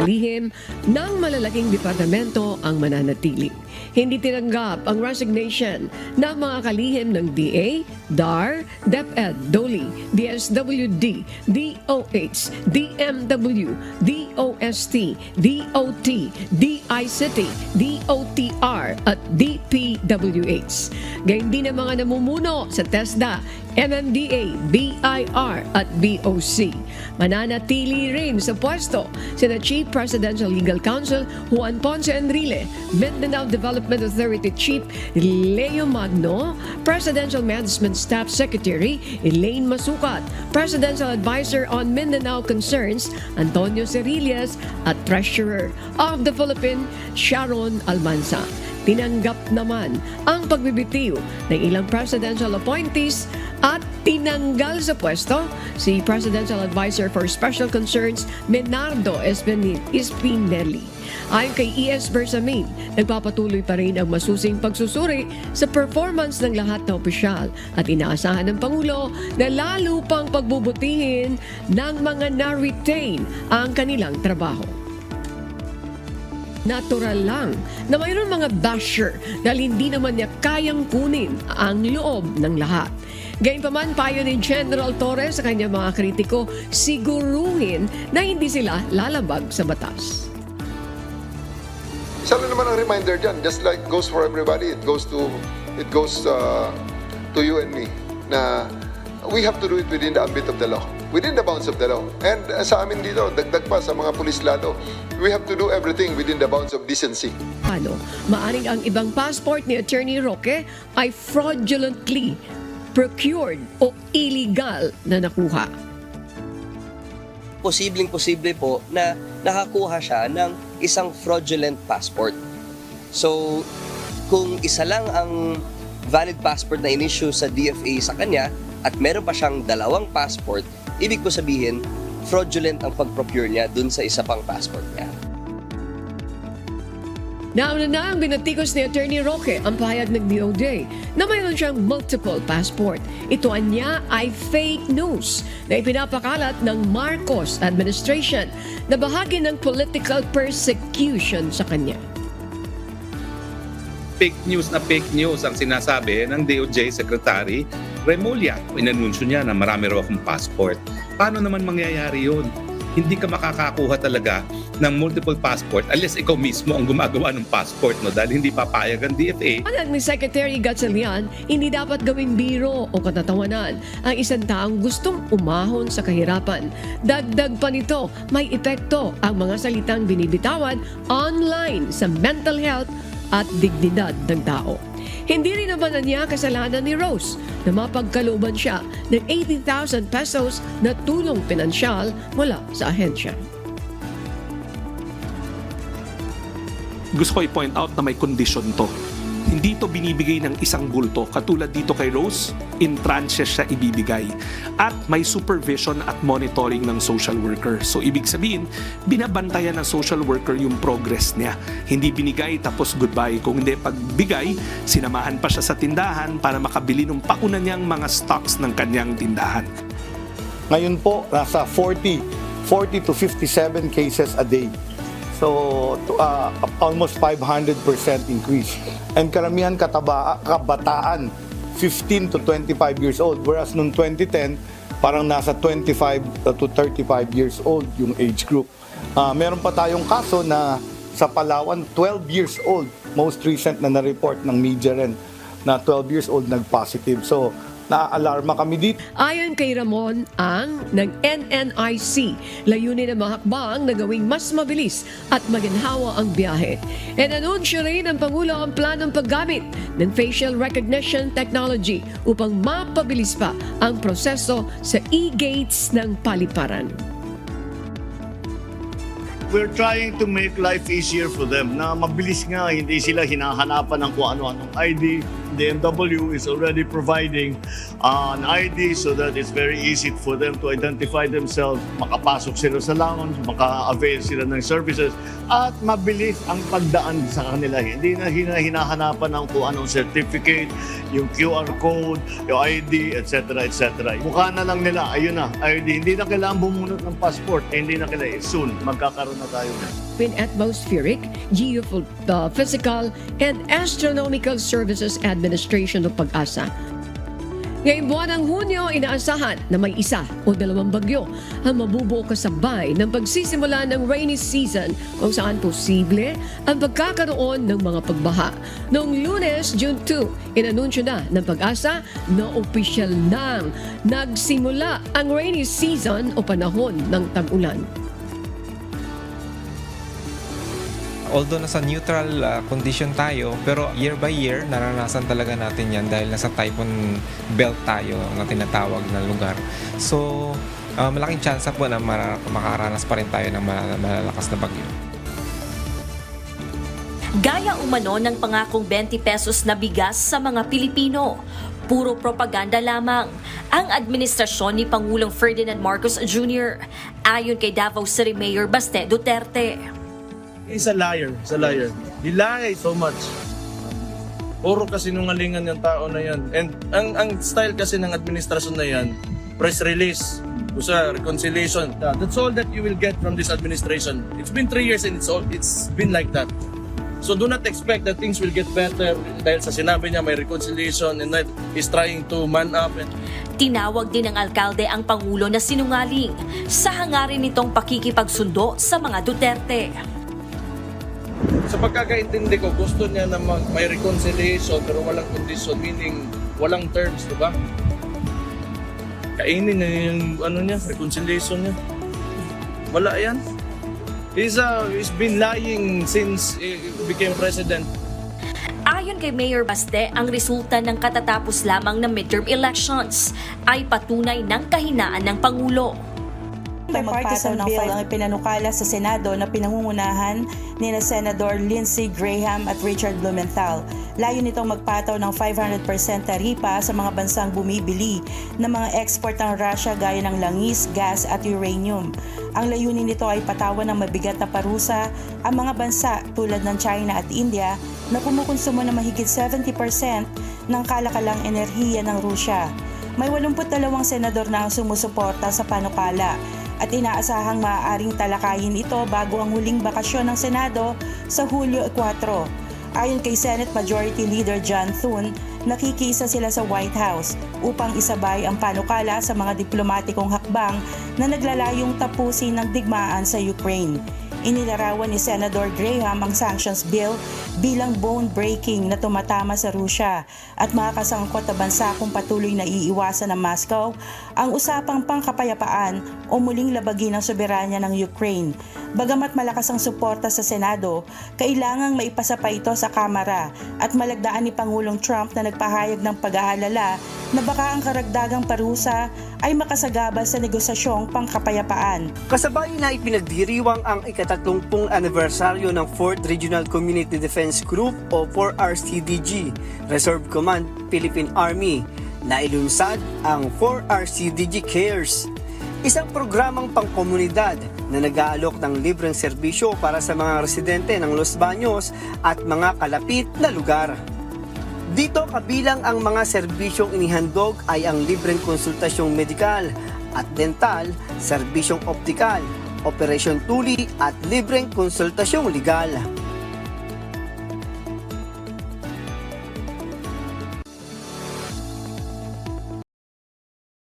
kalihim ng malalaking departamento ang mananatili. Hindi tinanggap ang resignation ng mga kalihim ng DA, DAR, DepEd, DOLI, DSWD, DOH, DMW, DOST, DOT, DICT, DOTR at DPWH. Gayun din ang mga namumuno sa TESDA, MMDA, BIR at BOC. Mananatili rin sa pwesto sina Chief Presidential Legal Counsel Juan Ponce Enrile, Mindanao Development Authority Chief Leo Magno, Presidential Management Staff Secretary Elaine Masukat, Presidential Advisor on Mindanao Concerns Antonio Cerillas at Treasurer of the Philippine Sharon Almanza. Tinanggap naman ang pagbibitiw ng ilang presidential appointees at tinanggal sa pwesto si Presidential Advisor for Special Concerns Menardo Espin- Espinelli. Ayon kay E.S. Bersamin, nagpapatuloy pa rin ang masusing pagsusuri sa performance ng lahat ng opisyal at inaasahan ng Pangulo na lalo pang pagbubutihin ng mga na-retain ang kanilang trabaho natural lang na mayroon mga basher dahil hindi naman niya kayang kunin ang loob ng lahat. Gayunpaman, payo ni General Torres sa kanyang mga kritiko, siguruhin na hindi sila lalabag sa batas. Isa naman ang reminder dyan, just like goes for everybody, it goes to it goes uh, to you and me na we have to do it within the ambit of the law, within the bounds of the law. And uh, sa amin dito, dagdag pa sa mga pulis lalo, we have to do everything within the bounds of decency. Ano, maaring ang ibang passport ni Attorney Roque ay fraudulently procured o illegal na nakuha. posibleng posible po na nakakuha siya ng isang fraudulent passport. So, kung isa lang ang valid passport na in-issue sa DFA sa kanya at meron pa siyang dalawang passport, ibig po sabihin, fraudulent ang pag-procure niya dun sa isa pang passport niya. Nauna na ang binatikos ni Attorney Roque ang pahayag ng DOJ na mayroon siyang multiple passport. Ito anya ay fake news na ipinapakalat ng Marcos administration na bahagi ng political persecution sa kanya. fake news na fake news ang sinasabi ng DOJ Secretary Remulla. Inanunsyo niya na marami raw akong passport. Paano naman mangyayari yun? Hindi ka makakakuha talaga ng multiple passport unless ikaw mismo ang gumagawa ng passport no dahil hindi papayag ang DFA Anak ni Secretary Gatchalian, hindi dapat gawing biro o katatawanan ang isang taong gustong umahon sa kahirapan. Dagdag pa nito, may epekto ang mga salitang binibitawan online sa mental health at dignidad ng tao. Hindi rin naman na niya kasalanan ni Rose na mapagkalooban siya ng 80,000 pesos na tulong pinansyal mula sa ahensya. gusto ko i-point out na may condition to. Hindi to binibigay ng isang bulto. Katulad dito kay Rose, in tranches siya ibibigay. At may supervision at monitoring ng social worker. So ibig sabihin, binabantayan ng social worker yung progress niya. Hindi binigay tapos goodbye. Kung hindi pagbigay, sinamahan pa siya sa tindahan para makabili ng pauna niyang mga stocks ng kanyang tindahan. Ngayon po, nasa 40, 40 to 57 cases a day. So, uh, almost 500% increase. And karamihan kataba, kabataan, 15 to 25 years old. Whereas noong 2010, parang nasa 25 to 35 years old yung age group. Uh, meron pa tayong kaso na sa Palawan, 12 years old. Most recent na na-report ng media rin na 12 years old nag-positive. So, naaalarma kami dito. Ayon kay Ramon, ang ng NNIC, layunin ng mga hakbang na gawing mas mabilis at maginhawa ang biyahe. E anunsyo rin ng Pangulo ang planong paggamit ng facial recognition technology upang mapabilis pa ang proseso sa e-gates ng paliparan. we're trying to make life easier for them na mabilis nga, hindi sila hinahanapan ng kung ano-anong ID, DMW is already providing uh, an ID so that it's very easy for them to identify themselves, makapasok sila sa lounge, maka-avail sila ng services, at mabilis ang pagdaan sa kanila. Hindi na hina- hinahanapan ng kung anong certificate, yung QR code, yung ID, etc. etc. Mukha na lang nila, ayun na, ID. Hindi na kailangan bumunot ng passport, eh, hindi na kailangan. Soon, magkakaroon na tayo na. in Atmospheric, Geophysical, and Astronomical Services Administration o PAG-asa. Ngayong buwan ng Hunyo, inaasahan na may isa o dalawang bagyo ang mabubuo kasabay ng pagsisimula ng rainy season kung saan posible ang pagkakaroon ng mga pagbaha. Noong lunes, June 2, inanunsyo na ng pag-asa na opisyal nang nagsimula ang rainy season o panahon ng tag-ulan. Although nasa neutral uh, condition tayo, pero year by year, naranasan talaga natin yan dahil nasa typhoon belt tayo na tinatawag na lugar. So, uh, malaking chance po na makaranas pa rin tayo ng mal- malalakas na bagyo. Gaya umano ng pangakong 20 pesos na bigas sa mga Pilipino. Puro propaganda lamang ang administrasyon ni Pangulong Ferdinand Marcos Jr. ayon kay Davao City Mayor Baste Duterte. He's a liar. He's a liar. He lies so much. Puro kasinungalingan yung tao na yan. And ang, ang style kasi ng administrasyon na yan, press release, kusa, reconciliation. That's all that you will get from this administration. It's been three years and it's all, it's been like that. So do not expect that things will get better dahil sa sinabi niya may reconciliation and that he's trying to man up and Tinawag din ng alkalde ang Pangulo na sinungaling sa hangarin nitong pakikipagsundo sa mga Duterte. Sa pagkakaintindi ko, gusto niya na mag, may reconciliation pero walang condition, meaning walang terms, di ba? Kainin niya yung ano niya, reconciliation niya. Wala yan. He's, uh, he's been lying since he became president. Ayon kay Mayor Baste, ang resulta ng katatapos lamang ng midterm elections ay patunay ng kahinaan ng Pangulo. Bipartisan bill ang ipinanukala sa Senado na pinangungunahan ni na Senador Lindsey Graham at Richard Blumenthal. Layo nitong magpataw ng 500% taripa sa mga bansang bumibili ng mga export ng Russia gaya ng langis, gas at uranium. Ang layunin nito ay patawan ng mabigat na parusa ang mga bansa tulad ng China at India na kumukonsumo ng mahigit 70% ng kalakalang enerhiya ng Rusya. May 82 senador na ang sumusuporta sa panukala at inaasahang maaaring talakayin ito bago ang huling bakasyon ng Senado sa Hulyo 4. Ayon kay Senate Majority Leader John Thune, nakikisa sila sa White House upang isabay ang panukala sa mga diplomatikong hakbang na naglalayong tapusin ng digmaan sa Ukraine. Inilarawan ni Senador Graham ang sanctions bill bilang bone-breaking na tumatama sa Rusya at mga kasangkot na bansa kung patuloy na iiwasan ng Moscow ang usapang pangkapayapaan o muling labagin ang soberanya ng Ukraine. Bagamat malakas ang suporta sa Senado, kailangang maipasa pa ito sa Kamara at malagdaan ni Pangulong Trump na nagpahayag ng pag-aalala na baka ang karagdagang parusa ay makasagabal sa negosasyong pangkapayapaan. Kasabay na ipinagdiriwang ang ikatatlumpung anibersaryo ng 4th Regional Community Defense Group o 4RCDG, Reserve Command, Philippine Army, na ilunsad ang 4RCDG Cares, isang programang pangkomunidad na nag-aalok ng libreng serbisyo para sa mga residente ng Los Baños at mga kalapit na lugar. Dito kabilang ang mga serbisyong inihandog ay ang libreng konsultasyong medikal at dental, serbisyong optikal, operasyon tuli at libreng konsultasyong legal.